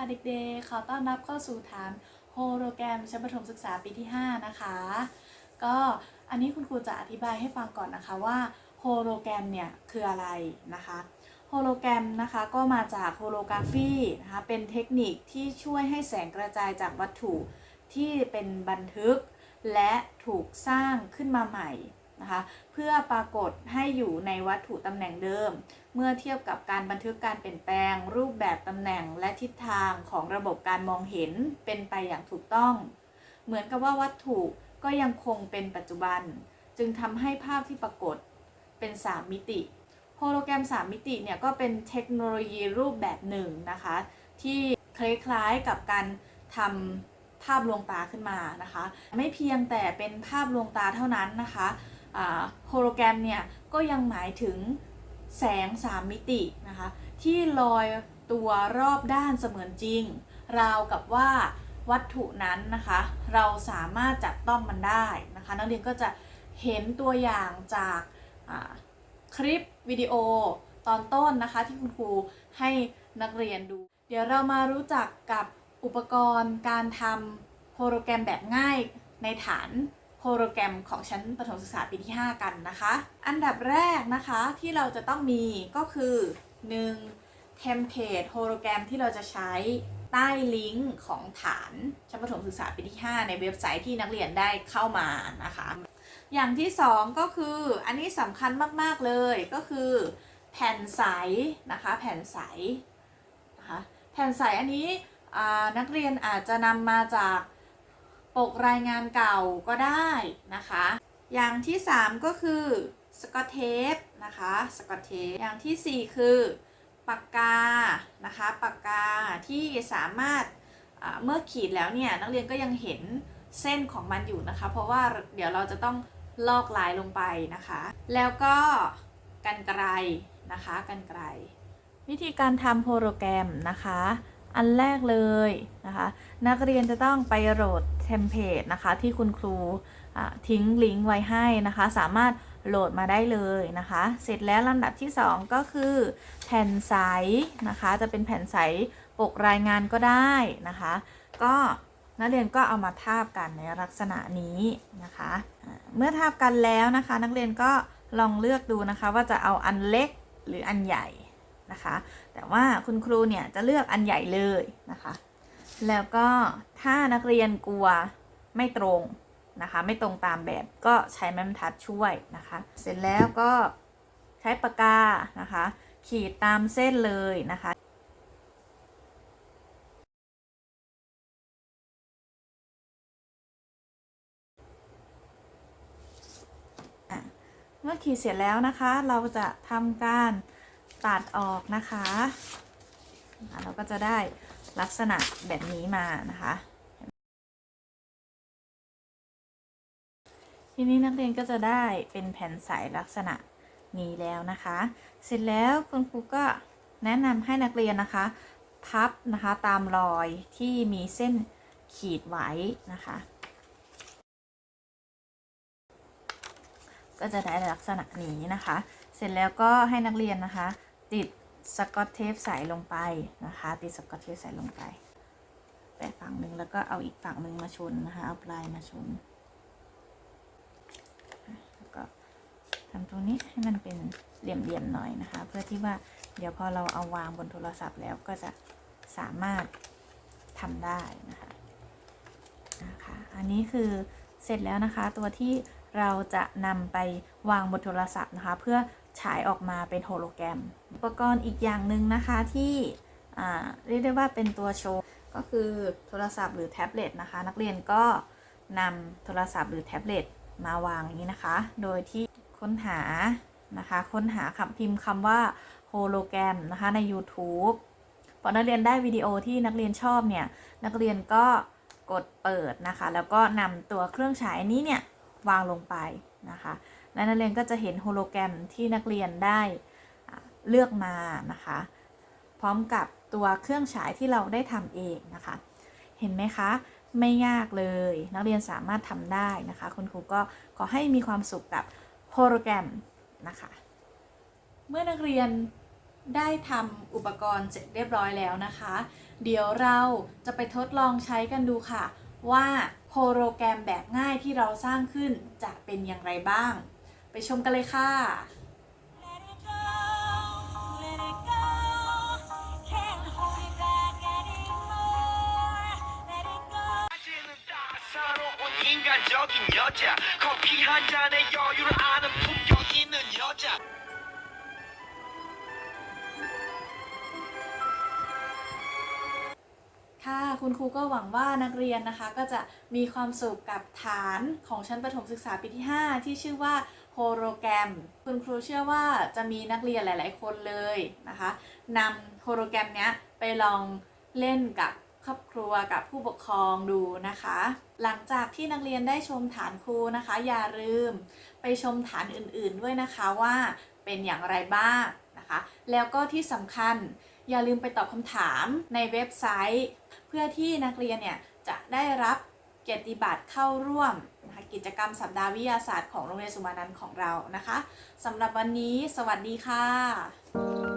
ค่ะเด็กๆ ขอต้อนรับเข้าสู่ฐานโฮโลแกรมชั้นประถมศึกษาปีที่ 5 นะคะ ก็อันนี้คุณครูจะอธิบายให้ฟังก่อนนะคะว่าโฮโลแกรมเนี่ยคืออะไรนะคะโฮโลแกรมนะคะก็มาจากโฮโลกราฟีนะคะเป็นเทคนิคที่ช่วยให้แสงกระจายจากวัตถุที่เป็นบันทึก และถูกสร้างขึ้นมาใหม่ นะคะ เพื่อปรากฏให้อยู่ในวัตถุตำแหน่งเดิม เมื่อเทียบกับการบันทึกการเปลี่ยนแปลง รูปแบบตำแหน่งและทิศทางของระบบการมองเห็นเป็นไปอย่างถูกต้อง เหมือนกับว่าวัตถุก็ยังคงเป็นปัจจุบัน จึงทำให้ภาพที่ปรากฏเป็น 3 มิติโฮโลแกรม 3 มิติเนี่ยก็เป็นเทคโนโลยีรูปแบบหนึ่งนะคะ ที่คล้ายๆกับการทำภาพลวงตาขึ้นมานะคะ ไม่เพียงแต่เป็นภาพลวงตาเท่านั้นนะคะ โฮโลแกรมเนี่ยก็ยังหมายถึงแสง3มิตินะคะที่ลอยตัวรอบด้านเสมือนจริง ราวกับว่าวัตถุนั้นนะคะ เราสามารถจับต้องมันได้นะคะ นักเรียนก็จะเห็นตัวอย่างจากคลิปวิดีโอตอนต้นนะคะที่คุณครูให้นักเรียนดู เดี๋ยวเรามารู้จักกับอุปกรณ์การทำโฮโลแกรมแบบง่ายในฐาน โฮโลแกรมของชั้นประถมศึกษาปีที่ 5 กันนะคะ อันดับแรกนะคะที่เราจะต้องมีก็คือ 1. เทมเพลตโฮโลแกรมที่เราจะใช้ใต้ลิงก์ของฐานชั้นประถมศึกษาปีที่ 5 ในเว็บไซต์ที่นักเรียนได้เข้ามานะคะ อย่างที่ 2 ก็คืออันนี้สำคัญมาก ๆ เลยก็คือ แผ่นใสนะคะแผ่นใสนะคะแผ่นใสอันนี้นักเรียนอาจจะนำมาจาก ปกรายงานเก่าก็ได้นะคะ อย่างที่ 3 ก็คือสกอตเทปนะคะสกอตเทปอย่างทีสี่ 4 คือปากกานะคะปากกาที่สามารถเมื่อขีดแล้วเนี่ยนักเรียนก็ยังเห็นเส้นของมันอยู่นะคะ เพราะว่าเดี๋ยวเราจะต้องลอกลายลงไปนะคะ แล้วก็กันไกรนะคะกันไกรวิธีการทำโปรแกรมนะคะ อันแรกเลยนะคะ นักเรียนจะต้องไปโหลดเทมเพลตนะคะ ที่คุณครูทิ้งลิงก์ไว้ให้นะคะ สามารถโหลดมาได้เลยนะคะ เสร็จแล้วลำดับที่ 2 ก็คือ แผ่นใสนะคะ จะเป็นแผ่นใสปกรายงานก็ได้นะคะ ก็นักเรียนก็เอามาทาบกันในลักษณะนี้นะคะ เมื่อทาบกันแล้วนะคะ นักเรียนก็ลองเลือกดูนะคะว่าจะเอาอันเล็กหรืออันใหญ่ นะคะ แต่ว่าคุณครูเนี่ยจะเลือกอันใหญ่เลยนะคะ แล้วก็ถ้านักเรียนกลัวไม่ตรงนะคะ ไม่ตรงตามแบบก็ใช้ไม้บรรทัดช่วยนะคะ เสร็จแล้วก็ใช้ปากกานะคะ ขีดตามเส้นเลยนะคะเมื่อขีดเสร็จแล้วนะคะ เราจะทำการ ตัดออกนะคะเราก็จะได้ลักษณะแบบนี้มานะคะ ทีนี้นักเรียนก็จะได้เป็นแผ่นใสลักษณะนี้แล้วนะคะ เสร็จแล้วคุณครูก็แนะนำให้นักเรียนนะคะ พับนะคะตามรอยที่มีเส้นขีดไว้นะคะ ก็จะได้ลักษณะนี้นะคะ เสร็จแล้วก็ให้นักเรียนนะคะ ติดสกอตเทปใสลงไปนะคะ ติดสกอตเทปใสลงไปแปะฝั่งหนึ่งแล้วก็เอาอีกฝั่งหนึ่งมาชนนะคะ เอาปลายมาชน แล้วก็ทำตรงนี้ให้มันเป็นเหลี่ยมๆหน่อยนะคะ เพื่อที่ว่าเดี๋ยวพอเราเอาวางบนโทรศัพท์แล้วก็จะสามารถทำได้นะคะนะคะ อันนี้คือเสร็จแล้วนะคะตัวที่เราจะนำไปวางบนโทรศัพท์นะคะ เพื่อฉายออกมาเป็นโฮโลแกรม อุปกรณ์อีกอย่างหนึ่งนะคะที่เรียกได้ว่าเป็นตัวโชว์ ก็คือโทรศัพท์หรือแท็บเล็ตนะคะ นักเรียนก็นำโทรศัพท์หรือแท็บเล็ตมาวางอย่างนี้นะคะ โดยที่ค้นหานะคะ ค้นหาคำพิมพ์คำว่าโฮโลแกรมนะคะใน YouTube พอนักเรียนได้วิดีโอที่นักเรียนชอบเนี่ย นักเรียนก็กดเปิดนะคะ แล้วก็นำตัวเครื่องฉายนี้เนี่ย วางลงไปนะคะ และนักเรียนก็จะเห็นโฮโลแกรมที่นักเรียนได้เลือกมานะคะ พร้อมกับตัวเครื่องฉายที่เราได้ทำเองนะคะ เห็นไหมคะไม่ยากเลย นักเรียนสามารถทำได้นะคะ คุณครูก็ขอให้มีความสุขกับโฮโลแกรมนะคะ เมื่อนักเรียนได้ทำอุปกรณ์เสร็จเรียบร้อยแล้วนะคะ เดี๋ยวเราจะไปทดลองใช้กันดูค่ะ ว่าโฮโลแกรมแบบง่ายที่เราสร้างขึ้นจะเป็นอย่างไรบ้าง ชมกันเลยค่ะค่ะคุณครูก็หวังว่านักเรียนนะคะก็จะมีความสุขกับฐานของชั้นประถมศึกษาปีที่ 5 ที่ชื่อว่า โฮโลแกรม คุณครูเชื่อว่าจะมีนักเรียนหลาย ๆ คนเลยนะคะนำโฮโลแกรมเนี้ยไปลองเล่นกับครอบครัวกับผู้ปกครองดูนะคะ หลังจากที่นักเรียนได้ชมฐานครูนะคะ อย่าลืมไปชมฐานอื่น ๆ ด้วยนะคะว่าเป็นอย่างไรบ้างนะคะ แล้วก็ที่สำคัญอย่าลืมไปตอบคำถามในเว็บไซต์ เพื่อที่นักเรียนเนี่ยจะได้รับเกียรติบัตรเข้าร่วม กิจกรรมสัปดาห์วิทยาศาสตร์ของโรงเรียนสุมานันท์ของเรานะคะสำหรับวันนี้ สวัสดีค่ะ